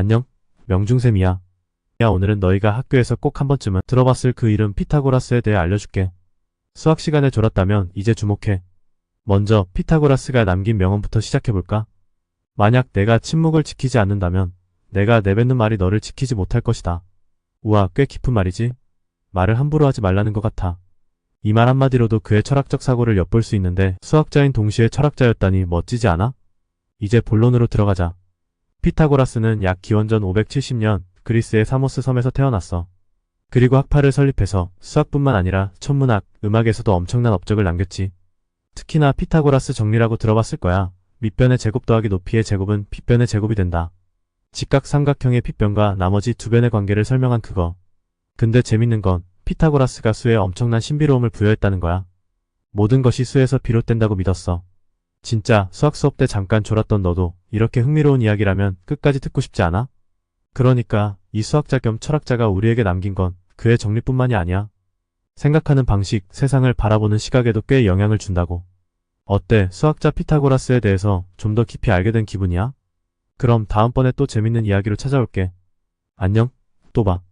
안녕, 명중쌤이야. 야, 오늘은 너희가 학교에서 꼭 한 번쯤은 들어봤을 그 이름 피타고라스에 대해 알려줄게. 수학 시간에 졸았다면 이제 주목해. 먼저 피타고라스가 남긴 명언부터 시작해볼까? 만약 내가 침묵을 지키지 않는다면 내가 내뱉는 말이 너를 지키지 못할 것이다. 우와, 꽤 깊은 말이지? 말을 함부로 하지 말라는 것 같아. 이 말 한마디로도 그의 철학적 사고를 엿볼 수 있는데 수학자인 동시에 철학자였다니 멋지지 않아? 이제 본론으로 들어가자. 피타고라스는 약 기원전 570년 그리스의 사모스 섬에서 태어났어. 그리고 학파를 설립해서 수학뿐만 아니라 천문학, 음악에서도 엄청난 업적을 남겼지. 특히나 피타고라스 정리라고 들어봤을 거야. 밑변의 제곱 더하기 높이의 제곱은 빗변의 제곱이 된다. 직각 삼각형의 빗변과 나머지 두 변의 관계를 설명한 그거. 근데 재밌는 건 피타고라스가 수에 엄청난 신비로움을 부여했다는 거야. 모든 것이 수에서 비롯된다고 믿었어. 진짜 수학 수업 때 잠깐 졸았던 너도 이렇게 흥미로운 이야기라면 끝까지 듣고 싶지 않아? 그러니까 이 수학자 겸 철학자가 우리에게 남긴 건 그의 정리뿐만이 아니야. 생각하는 방식, 세상을 바라보는 시각에도 꽤 영향을 준다고. 어때? 수학자 피타고라스에 대해서 좀 더 깊이 알게 된 기분이야? 그럼 다음번에 또 재밌는 이야기로 찾아올게. 안녕, 또 봐.